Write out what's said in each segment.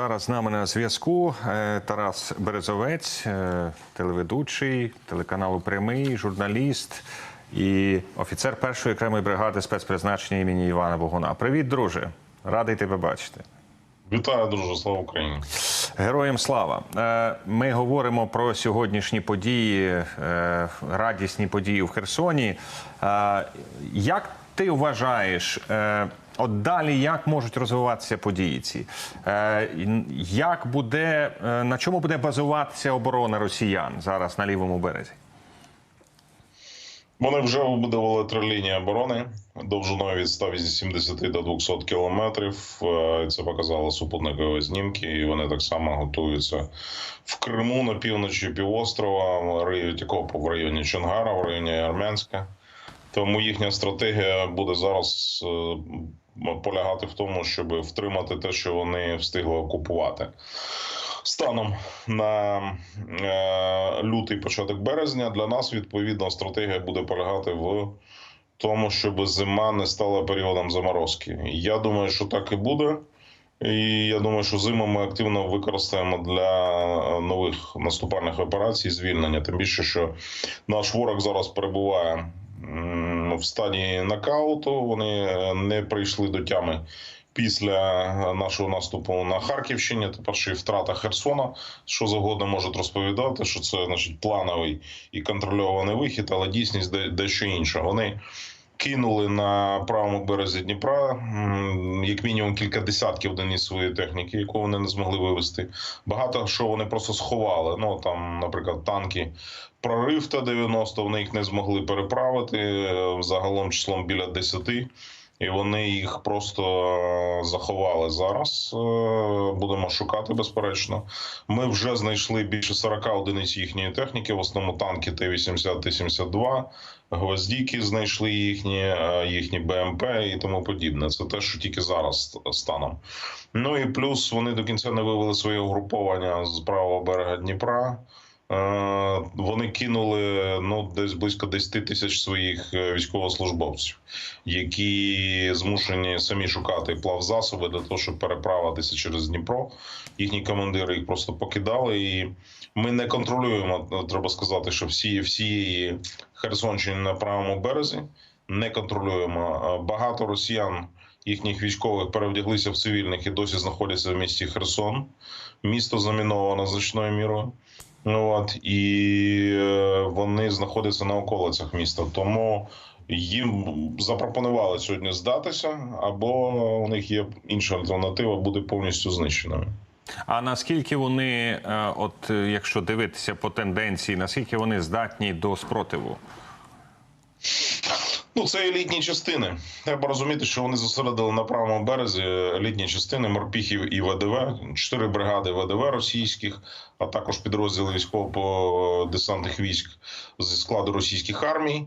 Зараз з нами на зв'язку е, Тарас Березовець, е, телеведучий телеканалу Прямий, журналіст і офіцер першої окремої бригади спецпризначення імені Івана Богуна. Привіт, друже! Радий тебе бачити. Вітаю, друже, слава Україні. Героям слава! Е, Ми говоримо про сьогоднішні події, радісні події в Херсоні. Як ти вважаєш, от далі як можуть розвиватися події ці? Е, Як буде, е, на чому буде базуватися оборона росіян зараз на лівому березі? Вони вже вибудували три лінії оборони довжиною від 180 до 200 кілометрів. Е, Це показали супутникові знімки, і вони так само готуються в Криму на півночі півострова, риють окопи в районі Чонгара, в районі Армянська. Тому їхня стратегія буде зараз е, полягати в тому, щоб втримати те, що вони встигли окупувати. Станом на е, лютий початок березня для нас відповідно стратегія буде полягати в тому, щоб зима не стала періодом заморозки. Я думаю, що так і буде. І я думаю, що зиму ми активно використаємо для нових наступальних операцій, звільнення. Тим більше, що наш ворог зараз перебуває в стані нокауту. Вони е, не прийшли до тями після нашого наступу на Харківщині. Тепер ще втрата Херсона, що завгодно можуть розповідати, що це значить плановий і контрольований вихід, але дійсність де- дещо інша. Вони кинули на правому березі Дніпра як мінімум кілька десятків доніс своєї техніки, яку вони не змогли вивести. Багато що вони просто сховали. Ну там, наприклад, танки. Прорив та 90 вони їх не змогли переправити е, загалом числом біля 10. І вони їх просто е, заховали зараз. Е, Будемо шукати, безперечно. Ми вже знайшли більше 40 одиниць їхньої техніки, в основному танки Т-80, Т-72, гвоздіки знайшли їхні, е, їхні БМП і тому подібне. Це те, що тільки зараз станом. Ну і плюс вони до кінця не вивели своє угруповання з правого берега Дніпра. Е, Вони кинули ну десь близько 10 тисяч своїх е, військовослужбовців, які змушені самі шукати плавзасоби для того, щоб переправитися через Дніпро. Їхні командири їх просто покидали, і ми не контролюємо. е, Треба сказати, що всі всієї Херсонщини на правому березі не контролюємо. Багато росіян. Їхніх військових перевдяглися в цивільних і досі знаходяться в місті Херсон. Місто заміновано значною мірою. Ну, От і е, вони знаходяться на околицях міста. Тому їм запропонували сьогодні здатися, або у них є інша альтернатива, буде повністю знищеною. А наскільки вони, е, от е, якщо дивитися по тенденції, наскільки вони здатні до спротиву? Ну, це елітні частини. Треба розуміти, що вони зосередили на правому березі елітні частини морпіхів і ВДВ, чотири бригади ВДВ російських, а також підрозділи військово-десантних військ зі складу російських армій.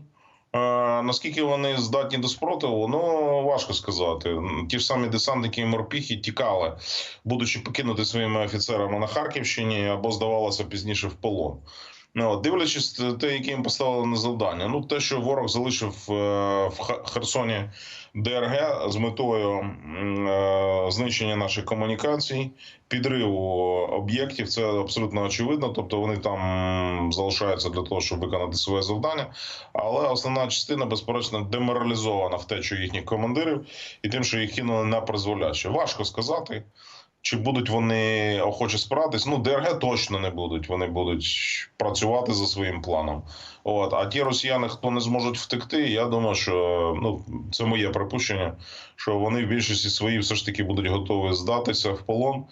Е, Наскільки вони здатні до спротиву, ну важко сказати. Ті ж самі десантники і морпіхи тікали, будучи покинути своїми офіцерами на Харківщині або здавалося пізніше в полон. Ну, дивлячись те, яке їм поставили на завдання. Ну, те, що ворог залишив е, в Херсоні ДРГ з метою е, знищення наших комунікацій, підриву об'єктів, це абсолютно очевидно. Тобто вони там залишаються для того, щоб виконати своє завдання. Але основна частина, безперечно, деморалізована втечою їхніх командирів і тим, що їх кинули на призволяще. Важко сказати. Чи будуть вони охоче спиратись? Ну, ДРГ точно не будуть. Вони будуть працювати за своїм планом. От а ті росіяни, хто не зможуть втекти, я думаю, що ну це моє припущення, що вони в більшості своїй все ж таки будуть готові здатися в полон,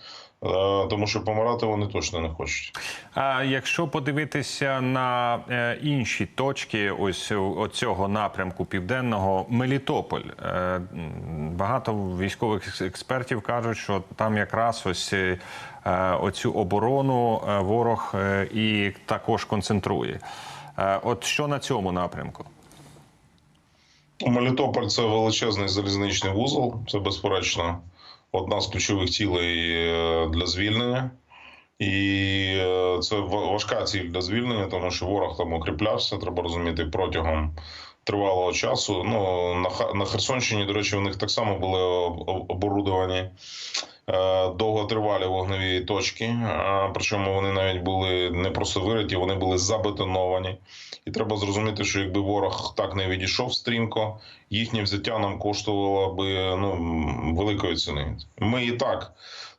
тому що помирати вони точно не хочуть. А якщо подивитися на е, інші точки, ось цього напрямку південного Мелітополь, е, багато військових експертів кажуть, що там якраз ось е, оцю оборону е, ворог е, і також концентрує. Е, От що на цьому напрямку? Мелітополь це величезний залізничний вузол. Це безперечно одна з ключових цілей е, для звільнення. І е, це важка ціль для звільнення, тому що ворог там укріплявся. Треба розуміти протягом тривалого часу. Ну на Херсонщині, до речі, у них так само були об- об- оборудовані довготривалі вогневі точки. Е, Причому вони навіть були не просто вириті, вони були забетоновані. І треба зрозуміти, що якби ворог так не відійшов стрімко, їхнє взяття нам коштувало би ну великої ціни. Ми і так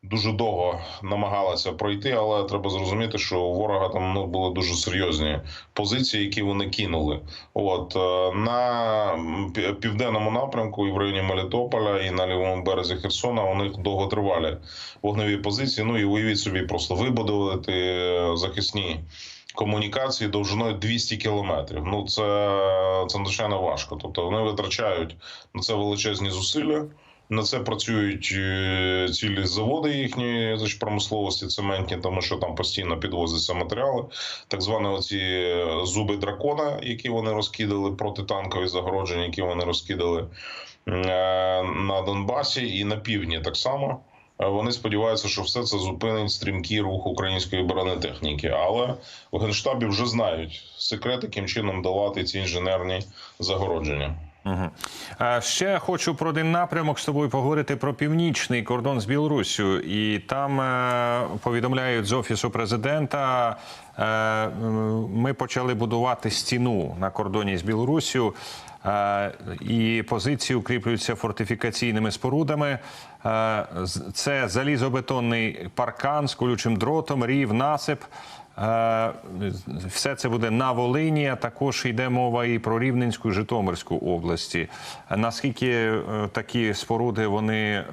дуже довго намагалися пройти, але треба зрозуміти, що у ворога там ну були дуже серйозні позиції, які вони кинули. От е, на південному напрямку і в районі Мелітополя, і на лівому березі Херсона у них довготривалі вогневі позиції. Ну і уявіть собі, просто вибудувати е, захисні комунікації довжиною 200 кілометрів. Ну це, це надзвичайно важко. Тобто вони витрачають на це величезні зусилля. На це працюють е, цілі заводи їхньої значить, промисловості цементні, тому що там постійно підвозяться матеріали. Так звані оці е, зуби дракона, які вони розкидали, протитанкові загородження, які вони розкидали е, на Донбасі і на півдні так само. Вони сподіваються, що все це зупинить стрімкий рух української бронетехніки. Але в генштабі вже знають секрет, яким чином долати ці інженерні загородження. Угу. Ще хочу про один напрямок з тобою поговорити про північний кордон з Білоруссю. І там е, повідомляють з офісу президента. е, Ми почали будувати стіну на кордоні з Білоруссю. е, І позиції укріплюються фортифікаційними спорудами. Це залізобетонний паркан з колючим дротом, рів, насип. Е, Все це буде на Волині. а Також йде мова і про Рівненську і Житомирську області. Наскільки е, такі споруди вони е,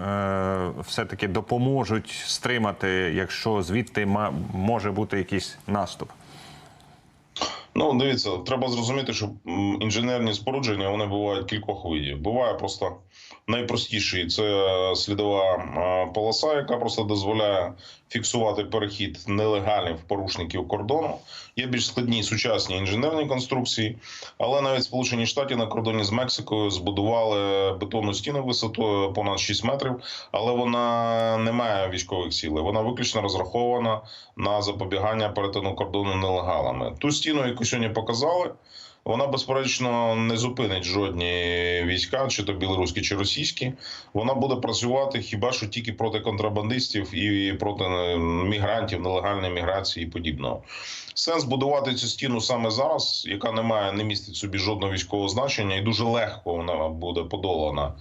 все-таки допоможуть стримати, якщо звідти може бути якийсь наступ? Ну, дивіться, треба зрозуміти, що інженерні спорудження вони бувають кількох видів. Буває просто найпростіший це слідова е, полоса, яка просто дозволяє фіксувати перехід нелегальних порушників кордону. Є більш складні сучасні інженерні конструкції, але навіть Сполучені Штати на кордоні з Мексикою збудували бетонну стіну висотою понад 6 метрів, але вона не має військових цілей. Вона виключно розрахована на запобігання перетину кордону нелегалами. Ту стіну, яку сьогодні показали. Вона безперечно не зупинить жодні війська, чи то білоруські, чи російські. Вона буде працювати хіба що тільки проти контрабандистів і проти е, мігрантів, нелегальної міграції і подібного. Сенс будувати цю стіну саме зараз, яка не має не містить собі жодного військового значення, і дуже легко вона буде подолана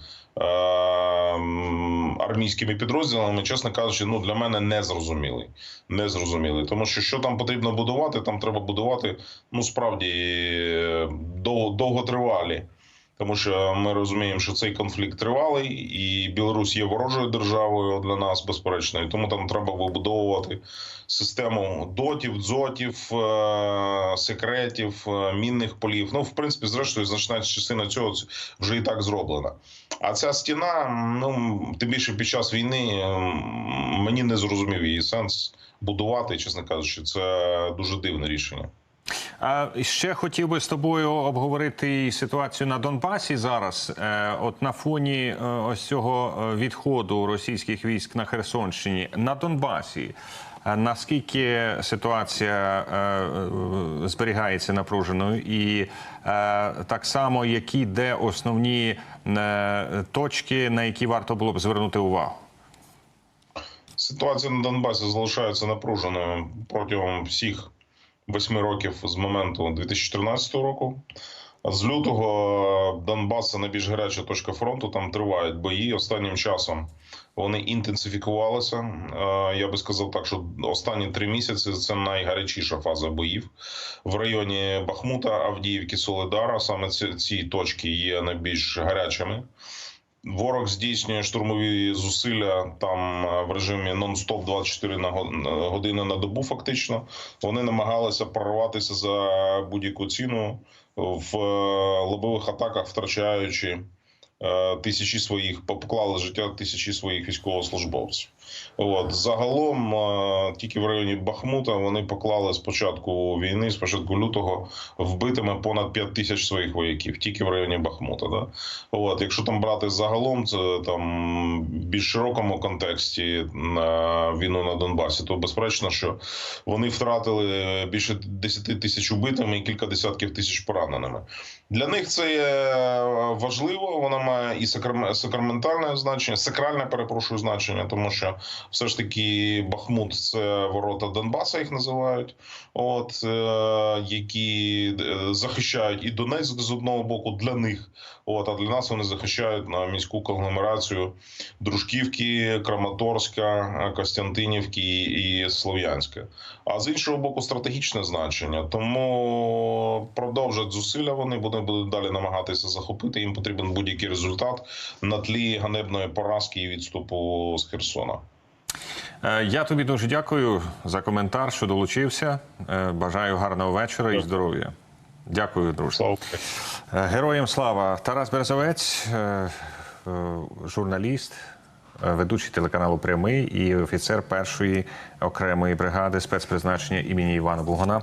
армійськими підрозділами. Чесно кажучи, ну для мене не зрозумілий. Не зрозуміли, Тому що що там потрібно будувати, там треба будувати ну справді е, дов- довготривалі. Тому що ми розуміємо, що цей конфлікт тривалий, і Білорусь є ворожою державою для нас, безперечно, і тому там треба вибудовувати систему дотів, дзотів, е, секретів, е, мінних полів. Ну, в принципі, зрештою, значна частина цього вже і так зроблена. А ця стіна, ну тим більше під час війни, мені не зрозумів її сенс будувати, чесно кажучи, це дуже дивне рішення. Ще хотів би з тобою обговорити ситуацію на Донбасі зараз. Е, От на фоні е, ось цього е, відходу російських військ на Херсонщині на Донбасі. Наскільки ситуація зберігається напруженою, і так само які де основні точки, на які варто було б звернути увагу? Ситуація на Донбасі залишається напруженою протягом всіх восьми років з моменту 2014 року. З лютого Донбас це найбільш гаряча точка фронту. Там тривають бої. Останнім часом вони інтенсифікувалися. Е, Я би сказав так, що останні три місяці це найгарячіша фаза боїв в районі Бахмута, Авдіївки, Солидара. Саме ці точки є найбільш гарячими. Ворог здійснює штурмові зусилля там е, в режимі нон-стоп 24 на години на добу. Фактично вони намагалися прорватися за будь-яку ціну в е, лобових атаках, втрачаючи е, тисячі своїх, поклали життя тисячі своїх військовослужбовців. От загалом е, тільки в районі Бахмута вони поклали з початку війни, з початку лютого, вбитими понад 5 тисяч своїх вояків, тільки в районі Бахмута. Да? От, якщо там брати загалом, це там більш широкому контексті на війну на Донбасі, то безперечно, що вони втратили більше 10 тисяч убитими і кілька десятків тисяч пораненими. Для них це є важливо. Вона має і сакрам- сакраментальне значення, сакральне перепрошую значення, тому що все ж таки Бахмут це ворота Донбаса, їх називають, от е, які е, захищають і Донецьк з одного боку для них. От а для нас вони захищають на міську конгломерацію Дружківки, Краматорська, Костянтинівки і Слов'янська. А з іншого боку, стратегічне значення. Тому продовжать зусилля. Вони будуть будуть далі намагатися захопити. Їм потрібен будь-який результат на тлі ганебної поразки і відступу з Херсона. Е, Я тобі дуже дякую за коментар, що долучився. Е, Бажаю гарного вечора і здоров'я. Дякую, друже. Слава Е, Героям слава Тарас Березовець, журналіст, ведучий телеканалу Прямий і офіцер першої окремої бригади спецпризначення імені Івана Бугона.